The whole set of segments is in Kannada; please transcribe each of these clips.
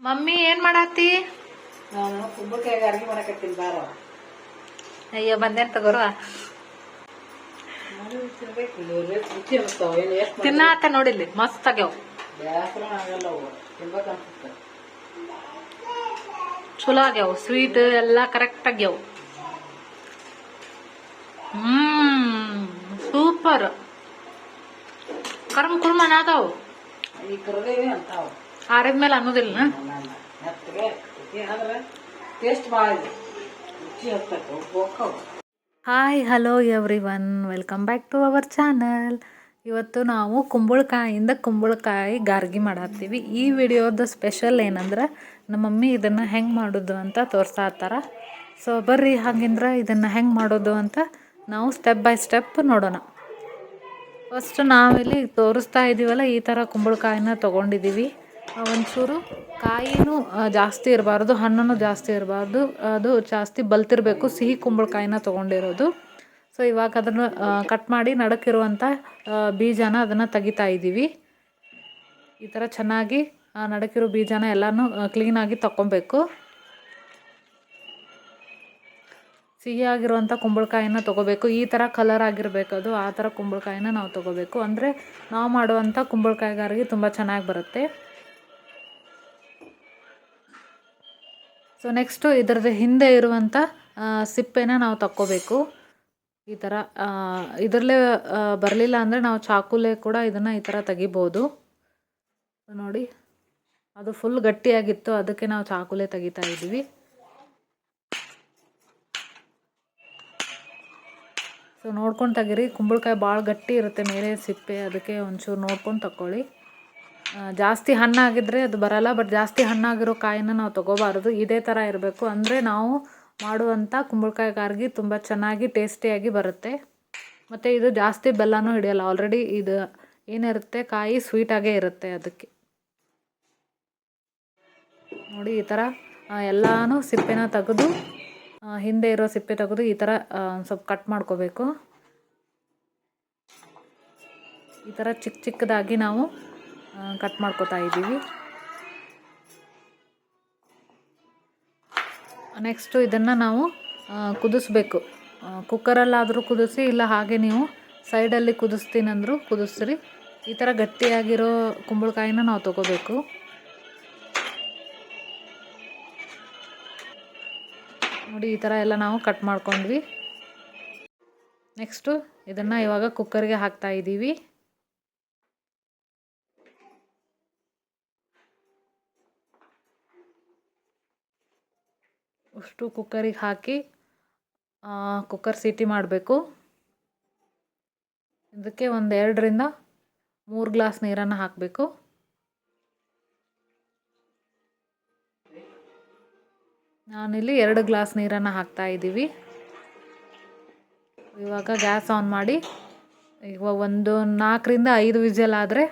ಮಮ್ಮಿ ಏನ್ ಮಾಡತ್ತಿ ನಾನು ಅರ್ಗಿ ಮಾಡಕತ್ತೀನಿ ಬಾರ. ಅಯ್ಯೋ ಬಂದೇನ್ ತಗೋರು ತಿನ್ನ ರುಚಿ ಅನಿಸ್ತಾವ ಏನು ಎಷ್ಟು ತಿನ್ನಾತ ನೋಡಿಲ್ಲಿ ಮಸ್ತ್ ಆಗ್ಯಾವ. ಚಲೋ ಆಗ್ಯಾವ ಸ್ವೀಟ್ ಎಲ್ಲಾ ಕರೆಕ್ಟ್ ಆಗ್ಯಾವ. ಹ್ಮ್ ಸೂಪರ್ ಕರ್ಮ್ ಕುರ್ಮ ಅದಾವ. ಈ ಕರದೇವಿ ಅಂತಾವ. ಅನ್ನೋದಿಲ್ಲ. ಟೇಸ್ಟ್ ಭಾಳ ಇದೆ. ರುಚಿ ಹತ್ತಕ್ಕೆ hi hello everyone welcome back to our channel ಇವತ್ತು ನಾವು ಕುಂಬಳಕಾಯಿಂದ ಕುಂಬಳಕಾಯಿ ಗಾರ್ಗಿ ಮಾಡತ್ತೀವಿ. ಈ ವಿಡಿಯೋದ ಸ್ಪೆಷಲ್ ಏನಂದ್ರೆ ನಮ್ಮ ಮಮ್ಮಿ ಇದನ್ನು ಹೆಂಗೆ ಮಾಡೋದು ಅಂತ ತೋರಿಸ್ತಾರ ಸೊ ಬರ್ರಿ ಹಾಗಿಂದ್ರೆ ಇದನ್ನು ಹೆಂಗೆ ಮಾಡೋದು ಅಂತ ನಾವು ಸ್ಟೆಪ್ ಬೈ ಸ್ಟೆಪ್ ನೋಡೋಣ. ಫಸ್ಟ್ ನಾವಿಲ್ಲಿ ತೋರಿಸ್ತಾ ಇದ್ದೀವಲ್ಲ ಈ ಥರ ಕುಂಬಳಕಾಯಿನ ತೊಗೊಂಡಿದ್ದೀವಿ ಒಂಚೂರು ಕಾಯಿನೂ ಜಾಸ್ತಿ ಇರಬಾರ್ದು ಹಣ್ಣು ಜಾಸ್ತಿ ಇರಬಾರ್ದು, ಅದು ಜಾಸ್ತಿ ಬಲ್ತಿರಬೇಕು, ಸಿಹಿ ಕುಂಬಳಕಾಯಿನ ತೊಗೊಂಡಿರೋದು. ಸೊ ಇವಾಗ ಅದನ್ನು ಕಟ್ ಮಾಡಿ ನಡಕ್ಕಿರುವಂಥ ಬೀಜನ ಅದನ್ನು ತೆಗಿತಾ ಇದ್ದೀವಿ. ಈ ಥರ ಚೆನ್ನಾಗಿ ನಡಕಿರೋ ಬೀಜನ ಎಲ್ಲನೂ ಕ್ಲೀನಾಗಿ ತಗೊಬೇಕು ಸಿಹಿಯಾಗಿರುವಂಥ ಕುಂಬಳಕಾಯಿನ ತೊಗೋಬೇಕು. ಈ ಥರ ಕಲರ್ ಆಗಿರಬೇಕು ಅದು, ಆ ಥರ ಕುಂಬಳಕಾಯಿನ ನಾವು ತೊಗೋಬೇಕು. ಅಂದರೆ, ನಾವು ಮಾಡುವಂಥ ಕುಂಬಳಕಾಯಿಗಾರಿಗೆ ತುಂಬ ಚೆನ್ನಾಗಿ ಬರುತ್ತೆ. ಸೊ ನೆಕ್ಸ್ಟು ಇದರದ್ದು ಹಿಂದೆ ಇರುವಂಥ ಸಿಪ್ಪೆನ ನಾವು ತಕ್ಕೋಬೇಕು. ಈ ಥರ ಇದರಲ್ಲೇ ಬರಲಿಲ್ಲ ಅಂದರೆ ನಾವು ಚಾಕುಲೆ ಕೂಡ ಇದನ್ನು ಈ ಥರ ತೆಗಿಬೋದು. ನೋಡಿ ಅದು ಫುಲ್ ಗಟ್ಟಿಯಾಗಿತ್ತು ಅದಕ್ಕೆ ನಾವು ಚಾಕುಲೆ ತೆಗಿತಾ ಇದ್ದೀವಿ. ಸೊ ನೋಡ್ಕೊಂಡು ತೆಗೀರಿ. ಕುಂಬಳಕಾಯಿ ಭಾಳ ಗಟ್ಟಿ ಇರುತ್ತೆ ಮೇಲೆ ಸಿಪ್ಪೆ ಅದಕ್ಕೆ ಒಂಚೂರು ನೋಡ್ಕೊಂಡು ಆ, ಜಾಸ್ತಿ ಹಣ್ಣಾಗಿದ್ದರೆ ಅದು ಬರಲ್ಲ ಬಟ್ ಜಾಸ್ತಿ ಹಣ್ಣಾಗಿರೋ ಕಾಯಿನ ನಾವು ತೊಗೋಬಾರ್ದು. ಇದೇ ಥರ ಇರಬೇಕು. ಅಂದರೆ ನಾವು ಮಾಡುವಂಥ ಕುಂಬಳಕಾಯಿ ಗಾರ್ಗಿ ತುಂಬ ಚೆನ್ನಾಗಿ ಟೇಸ್ಟಿಯಾಗಿ ಬರುತ್ತೆ. ಮತ್ತು ಇದು ಜಾಸ್ತಿ ಬೆಲ್ಲನೂ ಹಿಡಿಯಲ್ಲ. ಆಲ್ರೆಡಿ ಇದು ಏನಿರುತ್ತೆ, ಕಾಯಿ ಸ್ವೀಟಾಗೇ ಇರುತ್ತೆ ಅದಕ್ಕೆ. ನೋಡಿ, ಈ ಥರ ಎಲ್ಲನೂ ಸಿಪ್ಪೆನ ತೆಗೆದು ಹಿಂದೆ ಇರೋ ಸಿಪ್ಪೆ ತೆಗೆದು ಈ ಥರ ಸ್ವಲ್ಪ ಕಟ್ ಮಾಡ್ಕೋಬೇಕು. ಈ ಥರ ಚಿಕ್ಕ ಚಿಕ್ಕದಾಗಿ ನಾವು ಕಟ್ ಮಾಡ್ಕೋತಾ ಇದ್ದೀವಿ. ನೆಕ್ಸ್ಟು ಇದನ್ನು ನಾವು ಕುದಿಸ್ಬೇಕು. ಕುಕ್ಕರಲ್ಲಾದರೂ ಕುದಿಸಿ, ಇಲ್ಲ ಹಾಗೆ ನೀವು ಸೈಡಲ್ಲಿ ಕುದಿಸ್ತೀನಂದರೂ ಕುದಿಸ್ರಿ. ಈ ಥರ ಗಟ್ಟಿಯಾಗಿರೋ ಕುಂಬಳಕಾಯಿನ ನಾವು ತಗೋಬೇಕು. ನೋಡಿ, ಈ ಥರ ಎಲ್ಲ ನಾವು ಕಟ್ ಮಾಡ್ಕೊಂಡ್ವಿ. ನೆಕ್ಸ್ಟು ಇದನ್ನು ಇವಾಗ ಕುಕ್ಕರ್ಗೆ ಹಾಕ್ತಾ ಇದ್ದೀವಿ. ಅಷ್ಟು ಕುಕ್ಕರಿಗೆ ಹಾಕಿ ಕುಕ್ಕರ್ ಸೀಟಿ ಮಾಡಬೇಕು. ಇದಕ್ಕೆ ಒಂದು ಎರಡರಿಂದ ಮೂರು ಗ್ಲಾಸ್ ನೀರನ್ನು ಹಾಕಬೇಕು. ನಾನಿಲ್ಲಿ ಎರಡು ಗ್ಲಾಸ್ ನೀರನ್ನು ಹಾಕ್ತಾ ಇದ್ದೀವಿ. ಇವಾಗ ಗ್ಯಾಸ್ ಆನ್ ಮಾಡಿ ಇವಾಗ ಒಂದು ನಾಲ್ಕರಿಂದ ಐದು ವಿಜಲ್ ಆದರೆ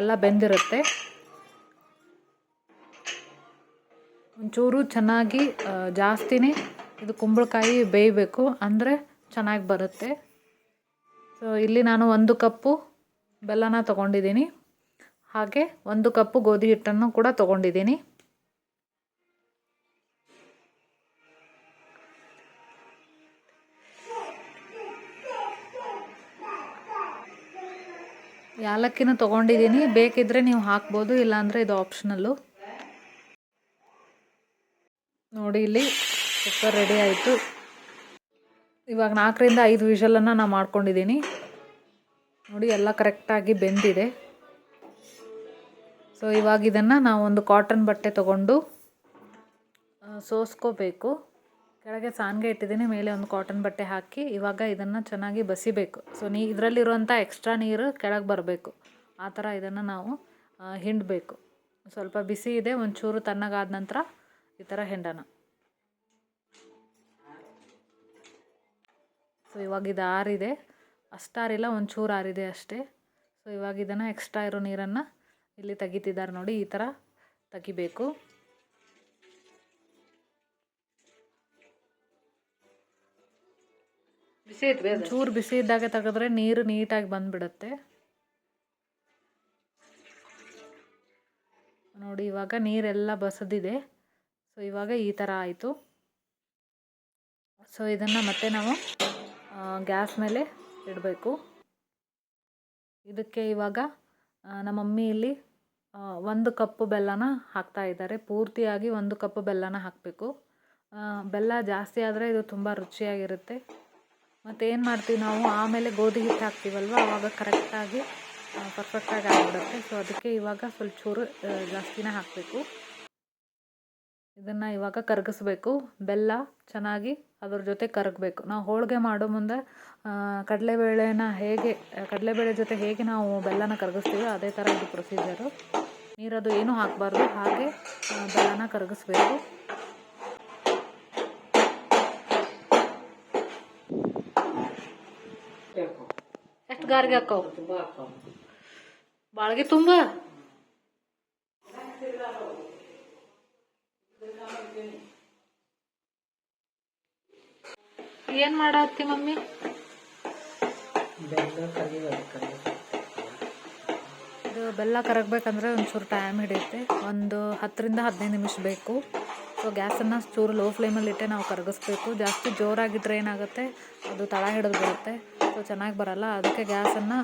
ಎಲ್ಲ ಬೆಂದಿರುತ್ತೆ. ಒಂಚೂರು ಚೆನ್ನಾಗಿ ಜಾಸ್ತಿನೇ ಇದು ಕುಂಬಳಕಾಯಿ ಬೇಯಬೇಕು. ಅಂದರೆ ಚೆನ್ನಾಗಿ ಬರುತ್ತೆ. ಸೊ ಇಲ್ಲಿ ನಾನು ಒಂದು ಕಪ್ಪು ಬೆಲ್ಲನ ತಗೊಂಡಿದ್ದೀನಿ. ಹಾಗೆ ಒಂದು ಕಪ್ಪು ಗೋಧಿ ಹಿಟ್ಟನ್ನು ಕೂಡ ತಗೊಂಡಿದ್ದೀನಿ. ಯಾಲಕ್ಕಿನೂ ತೊಗೊಂಡಿದ್ದೀನಿ. ಬೇಕಿದ್ದರೆ ನೀವು ಹಾಕ್ಬೋದು, ಇಲ್ಲಾಂದರೆ ಇದು ಆಪ್ಷನಲ್ಲು ನೋಡಿ ಇಲ್ಲಿ ಕುಕ್ಕರ್ ರೆಡಿ ಆಯಿತು. ಇವಾಗ ನಾಲ್ಕರಿಂದ ಐದು ವಿಷಲನ್ನು ನಾನು ಮಾಡ್ಕೊಂಡಿದ್ದೀನಿ. ನೋಡಿ ಎಲ್ಲ ಕರೆಕ್ಟಾಗಿ ಬೆಂದಿದೆ. ಸೊ ಇವಾಗ ಇದನ್ನು ನಾವು ಒಂದು ಕಾಟನ್ ಬಟ್ಟೆ ತೊಗೊಂಡು ಸೋಸ್ಕೋಬೇಕು. ಕೆಳಗೆ ಸಾನ್ಗೆ ಇಟ್ಟಿದ್ದೀನಿ, ಮೇಲೆ ಒಂದು ಕಾಟನ್ ಬಟ್ಟೆ ಹಾಕಿ, ಇವಾಗ ಇದನ್ನು ಚೆನ್ನಾಗಿ ಬಸಿಬೇಕು. ಸೊ ನೀ ಇದರಲ್ಲಿರುವಂಥ ಎಕ್ಸ್ಟ್ರಾ ನೀರು ಕೆಳಗೆ ಬರಬೇಕು. ಆ ಥರ ಇದನ್ನು ನಾವು ಹಿಂಡಬೇಕು. ಸ್ವಲ್ಪ ಬಿಸಿ ಇದೆ, ಒಂಚೂರು ತಣ್ಣಗಾದ ನಂತರ ಈ ಥರ ಹಿಂಡೋಣ. ಸೊ ಇವಾಗ ಇದು ಆರಿದೆ. ಅಷ್ಟಾರಿಲ್ಲ ಒಂಚೂರು ಆರಿದೆ ಅಷ್ಟೇ. ಸೊ ಇವಾಗ ಇದನ್ನು ಎಕ್ಸ್ಟ್ರಾ ಇರೋ ನೀರನ್ನು ಇಲ್ಲಿ ತೆಗಿತಿದ್ದಾರೆ ನೋಡಿ ಈ ಥರ ತೆಗಿಬೇಕು. ಚೂರು ಬಿಸಿ ಇದ್ದಾಗ ತೆಗೆದ್ರೆ ನೀರು ನೀಟಾಗಿ ಬಂದ್ಬಿಡುತ್ತೆ. ನೋಡಿ ಇವಾಗ ನೀರೆಲ್ಲ ಬಸದಿದೆ. ಸೊ ಇವಾಗ ಈ ಥರ ಆಯಿತು. ಸೊ ಇದನ್ನು ಮತ್ತೆ ನಾವು ಗ್ಯಾಸ್ ಮೇಲೆ ಇಡಬೇಕು. ಇದಕ್ಕೆ ಇವಾಗ ನಮ್ಮ ಮಮ್ಮಿ ಇಲ್ಲಿ ಒಂದು ಕಪ್ಪು ಬೆಲ್ಲನ ಹಾಕ್ತಾ ಇದ್ದಾರೆ. ಪೂರ್ತಿಯಾಗಿ ಒಂದು ಕಪ್ ಬೆಲ್ಲನ ಹಾಕಬೇಕು. ಬೆಲ್ಲ ಜಾಸ್ತಿ ಆದರೆ ಇದು ತುಂಬ ರುಚಿಯಾಗಿರುತ್ತೆ. ಮತ್ತು ಏನು ಮಾಡ್ತೀವಿ ನಾವು? ಆಮೇಲೆ ಗೋಧಿ ಹಿಟ್ಟು ಹಾಕ್ತೀವಲ್ವ? ಆವಾಗ ಕರೆಕ್ಟಾಗಿ ಪರ್ಫೆಕ್ಟಾಗಿ ಆಗಿಬಿಡುತ್ತೆ. ಸೊ ಅದಕ್ಕೆ ಇವಾಗ ಸ್ವಲ್ಪ ಚೂರು ಜಾಸ್ತಿನೇ ಹಾಕಬೇಕು. ಇದನ್ನು ಇವಾಗ ಕರಗಿಸ್ಬೇಕು. ಬೆಲ್ಲ ಚೆನ್ನಾಗಿ ಅದ್ರ ಜೊತೆ ಕರಗಬೇಕು. ನಾವು ಹೋಳಿಗೆ ಮಾಡೋ ಮುಂದೆ ಕಡಲೆಬೇಳೆನ ಹೇಗೆ ಕಡಲೆಬೇಳೆ ಜೊತೆ ಹೇಗೆ ನಾವು ಬೆಲ್ಲನ ಕರಗಿಸ್ತೀವಿ ಅದೇ ಥರ ಇದು ಪ್ರೊಸೀಜರು ನೀರದು ಏನೂ ಹಾಕಬಾರ್ದು ಹಾಗೆ ಬೆಲ್ಲನ ಕರಗಿಸ್ಬೇಕು. ಬೇಕು ಎಷ್ಟು ಗಾರ್ಗೆ ಹಾಕೋ? ಬಾಳ್ಗೆ ತುಂಬ. ಏನು ಮಾಡತ್ತಿ ಮಮ್ಮಿ? ಇದು ಬೆಲ್ಲ ಕರಗಬೇಕಂದ್ರೆ ಒಂಚೂರು ಟೈಮ್ ಹಿಡಿಯುತ್ತೆ. ಒಂದು ಹತ್ತರಿಂದ ಹದಿನೈದು ನಿಮಿಷ ಬೇಕು. ಸೊ ಗ್ಯಾಸನ್ನು ಚೂರು ಲೋ ಫ್ಲೇಮಲ್ಲಿ ಇಟ್ಟೆ ನಾವು ಕರಗಿಸ್ಬೇಕು. ಜಾಸ್ತಿ ಜೋರಾಗಿಟ್ಟರೆ ಏನಾಗುತ್ತೆ? ಅದು ತಳ ಹಿಡಿದು ಬರುತ್ತೆ ಸೊ ಚೆನ್ನಾಗಿ ಬರಲ್ಲ. ಅದಕ್ಕೆ ಗ್ಯಾಸನ್ನು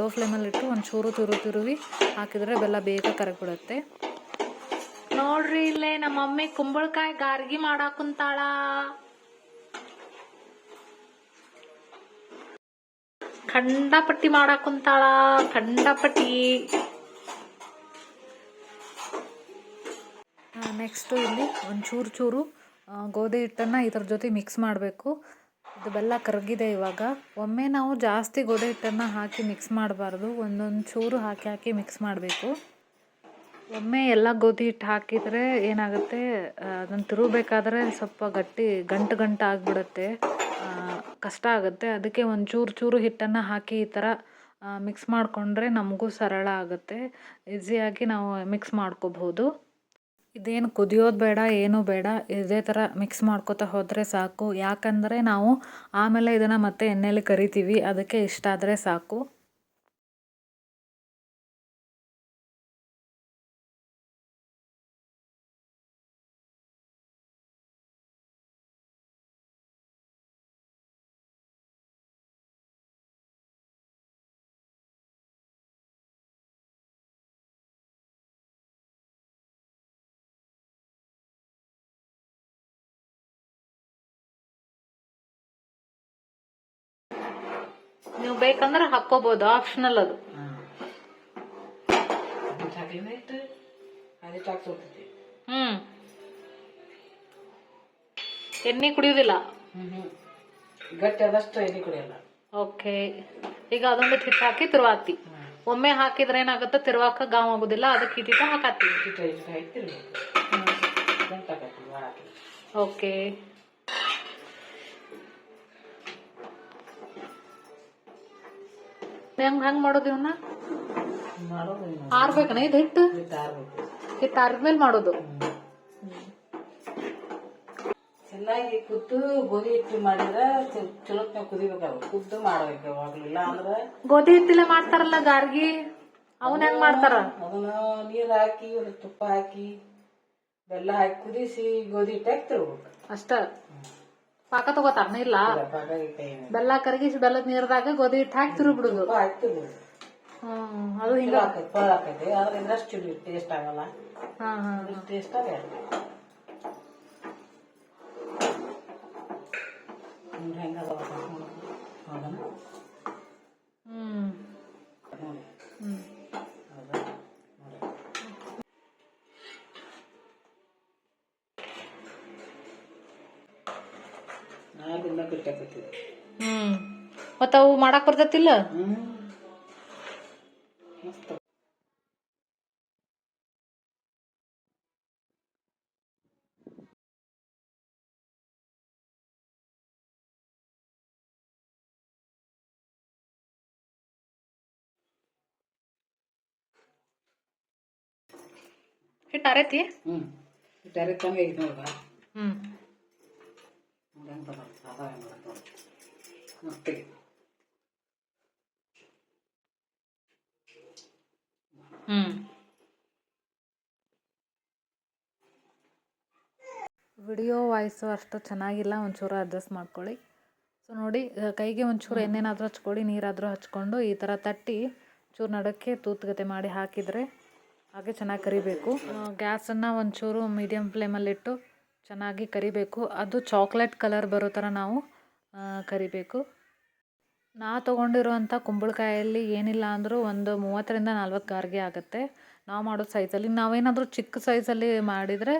ಲೋ ಫ್ಲೇಮಲ್ಲಿಟ್ಟು ಒಂದು ಚೂರು ತುರು ತಿರುವಿ ಹಾಕಿದರೆ ಬೆಲ್ಲ ಬೇಗ ಕರಗಿಬಿಡುತ್ತೆ. ನೋಡ್ರಿ ಇಲ್ಲೇ ನಮ್ಮ ಮಮ್ಮಿ ಕುಂಬಳಕಾಯಿ ಗಾರ್ಗಿ ಮಾಡಾಕುಂತಾಳ ಖಂಡಪಟ್ಟಿ ಮಾಡಾಕುಂತಾಳ, ಖಂಡಪಟ್ಟಿ. ನೆಕ್ಸ್ಟು ಇಲ್ಲಿ ಒಂದು ಚೂರು ಚೂರು ಗೋಧಿ ಹಿಟ್ಟನ್ನು ಇದ್ರ ಜೊತೆ ಮಿಕ್ಸ್ ಮಾಡಬೇಕು. ಇದು ಬೆಲ್ಲ ಕರಗಿದೆ ಇವಾಗ. ಒಮ್ಮೆ ನಾವು ಜಾಸ್ತಿ ಗೋಧಿ ಹಿಟ್ಟನ್ನು ಹಾಕಿ ಮಿಕ್ಸ್ ಮಾಡಬಾರ್ದು. ಒಂದೊಂದು ಚೂರು ಹಾಕಿ ಹಾಕಿ ಮಿಕ್ಸ್ ಮಾಡಬೇಕು. ಒಮ್ಮೆ ಎಲ್ಲ ಗೋಧಿ ಹಿಟ್ಟು ಹಾಕಿದರೆ ಏನಾಗುತ್ತೆ ಅದನ್ನು ತಿರುಗಬೇಕಾದ್ರೆ ಸ್ವಲ್ಪ ಗಟ್ಟಿ ಗಂಟು ಗಂಟು ಆಗಿಬಿಡುತ್ತೆ. ಕಷ್ಟ ಆಗುತ್ತೆ. ಅದಕ್ಕೆ ಒಂದು ಚೂರು ಚೂರು ಹಿಟ್ಟನ್ನು ಹಾಕಿ ಈ ಥರ ಮಿಕ್ಸ್ ಮಾಡಿಕೊಂಡ್ರೆ ನಮಗೂ ಸರಳ ಆಗುತ್ತೆ. ಈಸಿಯಾಗಿ ನಾವು ಮಿಕ್ಸ್ ಮಾಡ್ಕೋಬಹುದು ಇದೇನು ಕುದಿಯೋದು ಬೇಡ, ಏನೂ ಬೇಡ. ಇದೇ ಥರ ಮಿಕ್ಸ್ ಮಾಡ್ಕೋತಾ ಹೋದರೆ ಸಾಕು. ಯಾಕಂದರೆ ನಾವು ಆಮೇಲೆ ಇದನ್ನು ಮತ್ತೆ ಎಣ್ಣೆಯಲ್ಲಿ ಕರಿತೀವಿ. ಅದಕ್ಕೆ ಇಷ್ಟ ಆದರೆ ಸಾಕು. ನೀವು ಬೇಕಂದ್ರೆ ಹಾಕೋಬಹುದು ಆಪ್ಷನಲ್ ಅದು. ಹ್ಮ್. ಎಣ್ಣೆ ಹ್ಞೂ ಗಟ್ಟಿ ಆದಷ್ಟು ಎಣ್ಣೆ ಕುಡಿಯಲ್ಲ ಓಕೆ. ಈಗ ಅದೊಂದು ಹಿಟ್ಟು ಹಾಕಿ ತಿರುವಾತಿ. ಒಮ್ಮೆ ಹಾಕಿದ್ರೆ ಏನಾಗುತ್ತೆ? ತಿರುವಾಕ ಗಾವ್ ಆಗೋದಿಲ್ಲ ಅದಕ್ಕೆ ಇಟ್ಟಿಟ್ಟ ಹಾಕಾತಿ ಇಟ್ಟು ಇಟ್ಟು ಹಾಕ್ತಿರ್ಬೇಕು ಗಂಟಾಕತ್ತಿ ಭಾಳ ಹಾಕಿ ಓಕೆ. ಹೆಂಗ್ ಹಂಗ್ ಮಾಡೋದು ಇವನ್ನ ಆರ್ಬೇಕನ? ಇದು ಹಿಟ್ಟು? ಹಿಟ್ಟು ಆರಿದ್ಮೇಲೆ ಮಾಡೋದು. ಚೆನ್ನಾಗಿ ಕುದ್ದು ಗೋಧಿ ಹಿಟ್ಟು ಮಾಡಿದ್ರೆ ಚಲೋತ್ನಾಗ ಕುದಿಬೇಕು ಕುದ್ದು ಮಾಡ್ಬೇಕು ಯಾವಾಗ್ಲೂ. ಇಲ್ಲ ಅಂದ್ರೆ ಗೋಧಿ ಹಿಟ್ಟಿಲೆ ಮಾಡ್ತಾರಲ್ಲ ಗಾರ್ಗಿ? ಅವನ್ ಹೆಂಗ್ ಮಾಡ್ತಾರ? ಅದನ್ನ ನೀರ್ ಹಾಕಿ ತುಪ್ಪ ಹಾಕಿ ಬೆಲ್ಲ ಹಾಕಿ ಕುದಿಸಿ ಗೋಧಿ ಹಿಟ್ಟು ಹಾಕಿ ತಿರ್ಬೇಕು ಅಷ್ಟ. ಪಾಕ ತಗೋತಾರನ ಇಲ್ಲ. ಪಾಕ ಕೈ ಬೆಲ್ಲ ಕರಗಿಸಿ ಬೆಲ್ಲದ ನೀರ್ದಾಗ ಗೋಧಿ ಹಿಟ್ಟು ಹಾಕಿ ತಿರು ಬಿಡುದು ತುಪ್ಪ ಹಾಕ್ತಿರ್ಬೇಕು ಹ್ಮ್ ಅದು ಹಿಂಗ ಹಿಂಗ ಹಾಕೈತಿ ಪಳ ಹಾಕೈತಿ ಆದ್ರೆ ಇಂದ್ರಷ್ಟು ಟೇಸ್ಟ್ ಆಗಲ್ಲ. ಹಾ ಹಾ ಟೇಸ್ಟ್ ಆಗ ಹೆಂಗ ಹೌದಾ? ಹ್ಮ್ ನೋಡಿ ಹ್ಮ್ ಹೌದಾ ನೋಡಿ ನಾಲ್ಕು ದಿನ ಕಟ್ಟಾಕತ್ತೀವಿ ಹ್ಮ್. ಮತ್ತ ಅವು ಮಾಡಾಕ್ ಬರ್ತೈತಿಲ್ಲ? ಹ್ಮ್ ಮಸ್ತ್ ಹಿಟ್ಟು ಅರೈತಿ ಹ್ಮ್ ಡೈರೆಕ್ಟ್ ಕಮ್ಮಿ ಆಗೈತೆ ನೋಡ್ಬಾ. ಹ್ಮ್. ನೋಡಿ ಹೆಂಗೆ ಬರ್ತದೆ ಸಾದಾ ಹೆಂಗೆ ಮಕ್ಕಳಿಗೆ ವಿಡಿಯೋ ವಾಯ್ಸು ಅಷ್ಟು ಚೆನ್ನಾಗಿಲ್ಲ ಒಂಚೂರು ಅಡ್ಜಸ್ಟ್ ಮಾಡ್ಕೊಳ್ಳಿ. ಸೊ ನೋಡಿ ಕೈಗೆ ಒಂಚೂರು ಎಣ್ಣೆನಾದರೂ ಹಚ್ಕೊಳ್ಳಿ ನೀರಾದರೂ ಹಚ್ಕೊಂಡು ಈ ಥರ ತಟ್ಟಿ ಚೂರು ನಡಕ್ಕೆ ತೂತುಗತೆ ಮಾಡಿ ಹಾಕಿದರೆ ಹಾಗೆ ಚೆನ್ನಾಗಿ ಕರಿಬೇಕು. ಗ್ಯಾಸನ್ನು ಒಂಚೂರು ಮೀಡಿಯಮ್ ಫ್ಲೇಮಲ್ಲಿಟ್ಟು ಚೆನ್ನಾಗಿ ಕರಿಬೇಕು. ಅದು ಚಾಕ್ಲೇಟ್ ಕಲರ್ ಬರೋ ಥರ ನಾವು ಕರಿಬೇಕು. ನಾ ತೊಗೊಂಡಿರುವಂಥ ಕುಂಬಳಕಾಯಲ್ಲಿ ಏನಿಲ್ಲ ಅಂದರೂ ಒಂದು ಮೂವತ್ತರಿಂದ ನಲ್ವತ್ತು ಗಾರ್ಗೆ ಆಗುತ್ತೆ. ನಾವು ಮಾಡೋ ಸೈಜಲ್ಲಿ ನಾವೇನಾದರೂ ಚಿಕ್ಕ ಸೈಜಲ್ಲಿ ಮಾಡಿದರೆ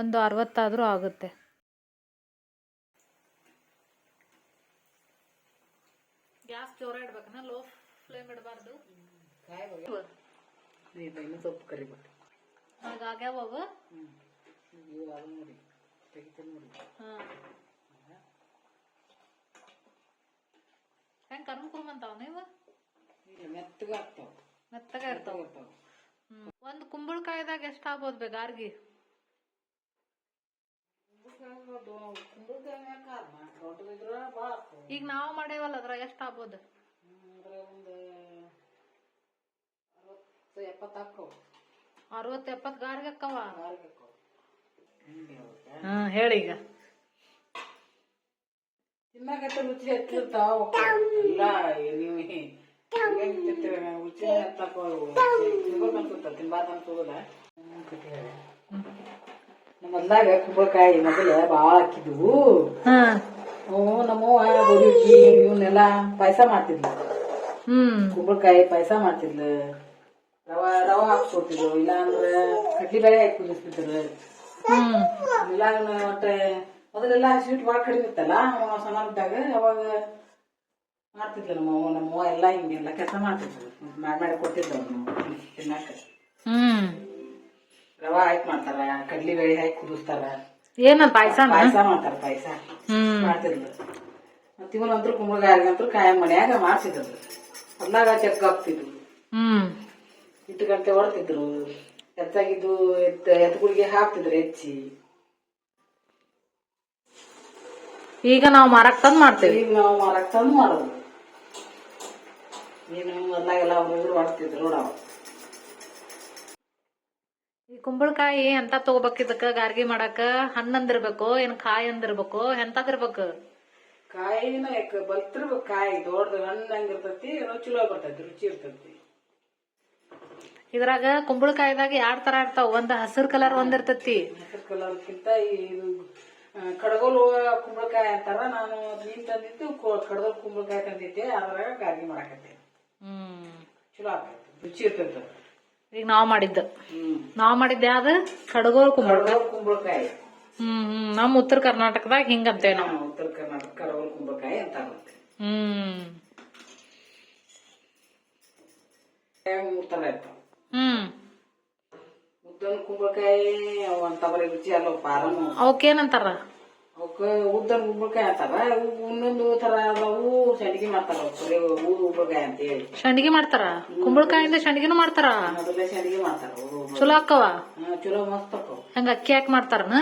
ಒಂದು ಅರವತ್ತಾದರೂ ಆಗುತ್ತೆ. ಗ್ಯಾಸ್ ಜೋರ ಇಡ್ಬೇಕನ್ನ ಲೋ ಫ್ಲೇಮ್ ಇಡಬಾರ್ದು. ಸ್ವಲ್ಪ ಕರಿಬೇಕು ಹಾಗಾಗ್ಯಾವ ಅವು? ಹ್ಞೂ ಇವು ಅದು ನೋಡಿ. ತೆಗಿತೀನಿ ನೋಡಿ. ಹಾಂ. ಹೆಂಗೆ ಕರ್ಮ ಕುರ್ಮ್ ಅಂತಾವ ನೀವು ಮೆತ್ತಗ ಮೆತ್ತಗ ಇರ್ತಾವ ಹ್ಮ್. ಒಂದು ಕುಂಬಳಕಾಯಿದಾಗ ಎಷ್ಟ ಆಗ್ಬೋದು ಬೇ ಗಾರ್ಗಿ ಕುಂಬಳಕಾಯಿ ಮ್ಯಾಕ ದೊಡ್ಡದಿದ್ರೆ ಭಾಳ ಆಗ್ತಾವೆ ಈಗ ನಾವು ಮಾಡೇವಲ್ಲ ಅದ್ರ ಎಷ್ಟ ಆಗ್ಬೋದು? ಅರವತ್ತು ಎಪ್ಪತ್ತು ಗಾರ್ಗಿ ಅಕ್ಕವ. ಹ್ಮ್ ಹೇಳಿ ಈಗ. ತಿನ್ನಾಕತ್ತ ರುಚಿ ಹೆಚ್ಚಿರ್ತಾವ ಇಲ್ಲ ನೀವು ರುಚಿ ಹತ್ತಪ್ಪ ತಿನ್ಬೇಕು ಅನ್ಸುತ್ತ ತಿನ್ಬಾರ್ದು ಅನ್ಸೋದಿಲ್ಲ ನಮ್ಮ ಹೊಲ್ದಾಗ ಕುಂಬಳಕಾಯಿ ಮೊದಲ ಭಾಳ ಹಾಕಿದ್ವು. ಅವು ನಮ್ಮವ್ವ ಗೋಧಿ ಇವನ್ನೆಲ್ಲ ಪಾಯಸ ಮಾಡ್ತಿದ್ಲು. ಹ್ಮ್. ಕುಂಬಳಕಾಯಿ ಪಾಯಸ ಮಾಡ್ತಿದ್ಲು. ರವಾ ರವಾ ಹಾಕ್ಸ್ಕೊತಿದ್ರು ಇಲ್ಲ ಅಂದ್ರೆ ಕಡ್ಲಿ ಬೇಳೆ ಹಾಕಿ ಕುದಿಸ್ತಿದ್ರು ಹ್ಮ್. ಇಲ್ಲ ಒಟ್ಟೆ ಮೊದಲೆಲ್ಲ ಸ್ವೀಟ್ ಭಾಳ ಕಡಿಮೆ ಇತ್ತಲ್ಲ ಅವ ಸಣ್ಣ ಇದ್ದಾಗ ಅವಾಗ ಮಾಡ್ತಿದ್ಲು ನಮ್ಮ ಅವ್ವ ನಮ್ಮ ಅವ್ವ ಎಲ್ಲ ಹಿಂಗೆಲ್ಲ ಕೆಲಸ ಮಾಡ್ತಿದ್ರು ಮಾಡಿ ಮಾಡಿ ಕೊಟ್ಟಿದ್ದ ತಿನ್ನಾಕ. ತಿನ್ನಕ್ಕ ರವಾ ಹಾಕಿ ಮಾಡ್ತಾರ ಕಡ್ಲಿ ಬೇಳೆ ಹಾಕಿ ಕುದಿಸ್ತಾರ. ಏನ ಪಾಯಸ ಪಾಯಸ ಮಾಡ್ತಾರ ಪಾಯಸ. ಮಾಡ್ತಿದ್ಲು. ಮತ್ತ ಇವನಂತೂ ಕುಂಬಳಕಾಯಿಗಂತೂ ಕಾಯಂ ಮನ್ಯಾಗ ಮಾಡ್ತಿದ್ರು ಅದ್ನಾಗ ಚೆಕ್ ಹಾಕ್ತಿದ್ರು ಹ್ಮ್. ಇಟ್ಟು ಗಂಟೆ ಹೊಡ್ತಿದ್ರು ಹೆಚ್ಚಾಗಿದ್ದು ಎತ್ತ ಎತ್ತುಗಳಿಗೆ ಹಾಕ್ತಿದ್ರು ಹೆಚ್ಚಿ. ಈಗ ನಾವು ಮಾರಕ್ ತಂದು ಮಾಡ್ತೇವೆ. ಈಗ ನಾವು ಮಾರಾಕ್ ತಂದು ಮಾಡೋದು. ನೀನು ಮೊದ್ಲಾಗೆಲ್ಲ ಅವ್ರು ಹೊಡ್ತಿದ್ರು ನೋಡವ ಈ ಕುಂಬಳಕಾಯಿ ಎಂತ ತಗೋಬೇಕು ಇದಕ್ಕ? ಗಾರ್ಗಿ ಮಾಡಾಕ ಹಣ್ಣಂದಿರ್ಬೇಕು ಏನ್ ಕಾಯಿ ಅಂದಿರ್ಬೇಕು ಎಂತದಿರ್ಬೇಕು ಕಾಯಿನ ಬಲ್ತಿರ್ಬೇಕು? ಕಾಯಿ ದೊಡ್ಡದು ಹಣ್ಣಂಗಿರ್ತತಿ ಚಲೋ ಬರ್ತೈತಿ ರುಚಿ ಇರ್ತೈತಿ. ಇದ್ರಾಗ ಕುಂಬಳಕಾಯಿದಾಗ ಎರಡ್ ತರ ಇರ್ತಾವ. ಒಂದ್ ಹಸಿರು ಕಲರ್ ಒಂದ್ ಇರ್ತೈತಿ. ಹಸಿರು ಕಲರ್ಕ್ಕಿಂತ ಈ ಕಡಗೋಲು ಕುಂಬಳಕಾಯಿ ಅಂತಾರ ನಾನು ನೀನ್ ತಂದಿದ್ದು ಕಡಗೋಲ್ ಕುಂಬಳಕಾಯಿ ತಂದಿದ್ದೆ ಅದ್ರಾಗ ಗಾರ್ಗಿ ಮಾಡಾಕತ್ತೆ. ಹ್ಮ್. ಚಲೋ ಆಗ್ತೈತಿ ರುಚಿ ಇರ್ತೈತಿ ಈಗ ನಾವ್ ಮಾಡಿದ್ದ. ನಾವ್ ಮಾಡಿದ್ದೆ ಯಾವ್ದು ಕಡಗೋಲ್ ಕುಂಬಳಕಾಯಿ. ಕುಂಬಳಕಾಯಿ. ಹ್ಮ್ ಹ್ಮ್. ನಮ್ ಉತ್ತರ ಕರ್ನಾಟಕದಾಗ ಹಿಂಗಂತೇವ್ ನಾವು. ಉತ್ತರ ಕರ್ನಾಟಕ ಕಡಗೋಲ್ ಕುಂಬಳಕಾಯಿ ಅಂತಾರ ಹ್ಮ್. ಮೂರ್ ತರ ಇರ್ತಾವ ಹ್ಮ್. ಉದ್ದನ್ ಕುಂಬಳಕಾಯಿ ಅವು ಅಂತಾವ್ರಿ ರುಚಿ ಅಲ್ಲ ಪಾರನು? ಅವಕ್ಕೇನಂತಾರ ಅವಕ್ಕ ಉದ್ದನ್ ಕುಂಬಳಕಾಯಿ ಅಂತಾರ. ಒಂದೊಂದು ಇನ್ನೊಂದು ತರ ಅದಾವು ಸಂಡಿಗೆ ಮಾಡ್ತಾರ ಅವು. ಬರೀ ಊರು ಕುಂಬಳಕಾಯಿ ಅಂತ ಹೇಳಿ. ಸಂಡಿಗೆ ಮಾಡ್ತಾರ? ಕುಂಬಳಕಾಯಿಂದ ಸಂಡಿಗೆನು ಮಾಡ್ತಾರ? ಮೊದಲೇ ಸಂಡಿಗೆ ಮಾಡ್ತಾರ ಅವು. ಚಲೋ ಅಕ್ಕವ? ಚಲೋ ಮಸ್ತ್ ಅಕ್ಕವ. ಹಂಗ ಅಕ್ಕಿ ಹಾಕಿ ಮಾಡ್ತಾರನ?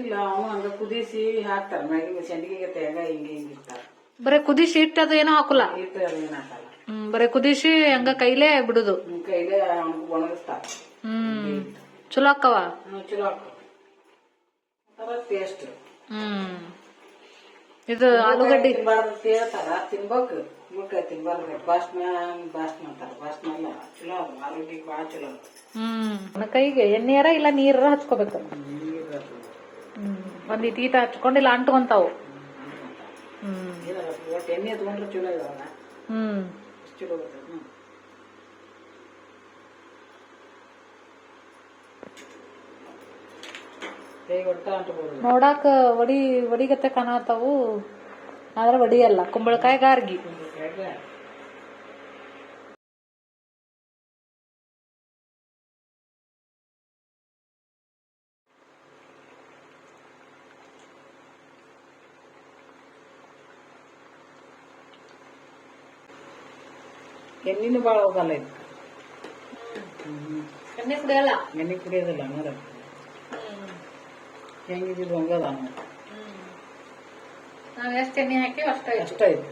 ಇಲ್ಲ ಅವನು ಹಂಗ ಕುದಿಸಿ ಹಾಕ್ತಾರ. ಮ್ಯಾಗಿನ ಸಂಡಿಗೆ ಹೆಂಗ ಹಿಂಗೆ ಹಿಂಗೆ ಇರ್ತಾರ ಬರೇ ಕುದಿಸಿ ಇಟ್ಟು ಅದು ಏನೋ ಹಾಕಲ್ಲ? ಹಿಟ್ಟು ಅದು ಏನ್ ಹಾಕಲ್ಲ. ಹ್ಮ್ ಬರೇ ಕುದಿಸಿ ಹಂಗ ಕೈಲೇ ಬಿಡುದು. ಕೈಲೇ ಒಣಗಿಸ್ತಾರ. ಹ್ಮ್. ಚಲೋ ಅಕ್ಕವ? ಚಲೋ ಟೇಸ್ಟ್ ಹ್ಮ್. ಇದು ಆಲೂಗಡ್ಡೆ ತಿನ್ಬಾರ್ದು ಹೇಳ್ತಾರ. ತಿನ್ಬೇಕು ಮುಳ್ಕಾಯಿ ತಿನ್ಬಾರ್ದು. ಬಾಸ್ನ ಬಾಸ್ನ ಅಂತಾರ. ಬಾಸ್ನ ಅಲ್ಲ ಚಲೋ ಅದು. ಆರೋಗ್ಯಕ್ಕೆ ಭಾಳ ಚಲೋ ಹ್ಮ್. ಕೈಗೆ ಎಣ್ಣೆಯಾರ ಇಲ್ಲ ನೀರ ಹಚ್ಕೋಬೇಕು? ಒಂದ್ ಇಟ್ ಈಟ ಹಚ್ಕೊಂಡಿಲ್ಲ ಅಂಟ್ಕೊಂತಾವು? ಹ್ಮ್ ಎಣ್ಣೆ ತಗೊಂಡ್ರೆ ಚಲೋ ಇದಾವ ಹ್ಮ್. ಚಲೋ ಬರ್ತದೆ ಹ್ಮ್ ಕೈಗೆ ಒಟ್ಟ ಅಂಟ್ಬೋದು ನೋಡಾಕ ವಡಿ ವಡಿಗತ್ತೆ ಕಾಣತಾವು. ಆದ್ರೆ ವಡಿ ಅಲ್ಲ ಕುಂಬಳಕಾಯಿ ಗಾರ್ಗಿ. ಎಣ್ಣಿನೂ ಭಾಳ ಹೋಗಲ್ಲ ಇದು. ಎಣ್ಣೆ ಕುಡಿಯಲ್ಲ? ಎಣ್ಣೆ ಕುಡಿಯೋದಿಲ್ಲ ನೋಡ ಹೆಂಗಿದ್ರು ಹಂಗದ ನಾವು ಎಷ್ಟು ಎಣ್ಣೆ ಹಾಕಿ ಅಷ್ಟೇ ಅಷ್ಟ ಐತಿ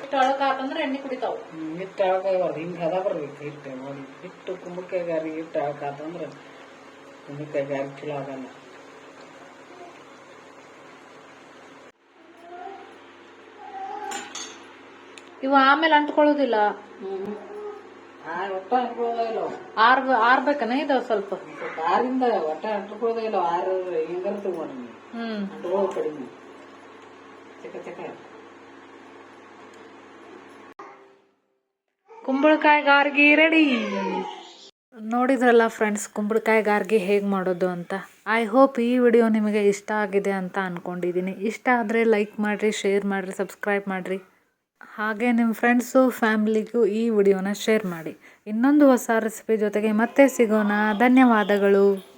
ಹಿಟ್ಟು ಅಳಕಾತಂದ್ರೆ ಎಣ್ಣೆ ಕುಡಿತಾವ್. ಹಿಟ್ಟು ಅಳಕಾಗಬಾರ್ದು ಹಿಂಗೆ ಹದ ಬರ್ಬೇಕು ಹಿಟ್ಟು. ನೋಡಿ ಹಿಟ್ಟು ಕುಂಬಳಕಾಯಿ ಗಾರಿ ಹಿಟ್ಟು ಅಳಕಾತಂದ್ರೆ ಕುಂಬಳಕಾಯಿ ಗಾರಿ ಚಲೋ ಆಗಲ್ಲ. ಇವು ಆಮೇಲೆ ಅಂಟ್ಕೊಳ್ಳೋದಿಲ್ಲ. ಹ್ಞೂ ಒಟ್ಟ ಆರ್ ಆರ್ಬೇಕನ ಇದು ಸ್ವಲ್ಪ? ಆರಿಂದ ಒಟ್ಟ ಅಂಟ್ಕೊಳ್ಳೋದೇ ಇಲ್ಲ? ಆರು ಹೆಂಗಾರ ತಗೊಂಡ್ರಿ ಹ್ಮ್. ಕಡಿಮೆ. ಚಕ ಚಕ. ಕುಂಬಳಕಾಯಿ ಗಾರ್ಗಿ ರೆಡಿ ನೋಡಿದ್ರಲ್ಲ ಫ್ರೆಂಡ್ಸ್ ಕುಂಬಳಕಾಯಿ ಗಾರ್ಗಿ ಹೇಗೆ ಮಾಡೋದು ಅಂತ? ಐ ಹೋಪ್ ಈ ವಿಡಿಯೋ ನಿಮಗೆ ಇಷ್ಟ ಆಗಿದೆ ಅಂತ ಅಂದ್ಕೊಂಡಿದ್ದೀನಿ ಇಷ್ಟ ಆದರೆ ಲೈಕ್ ಮಾಡಿರಿ ಶೇರ್ ಮಾಡಿರಿ ಸಬ್ಸ್ಕ್ರೈಬ್ ಮಾಡಿರಿ. ಹಾಗೆ ನಿಮ್ಮ ಫ್ರೆಂಡ್ಸು ಫ್ಯಾಮಿಲಿಗೂ ಈ ವಿಡಿಯೋನ ಶೇರ್ ಮಾಡಿ. ಇನ್ನೊಂದು ಹೊಸ ರೆಸಿಪಿ ಜೊತೆಗೆ ಮತ್ತೆ ಸಿಗೋಣ. ಧನ್ಯವಾದಗಳು.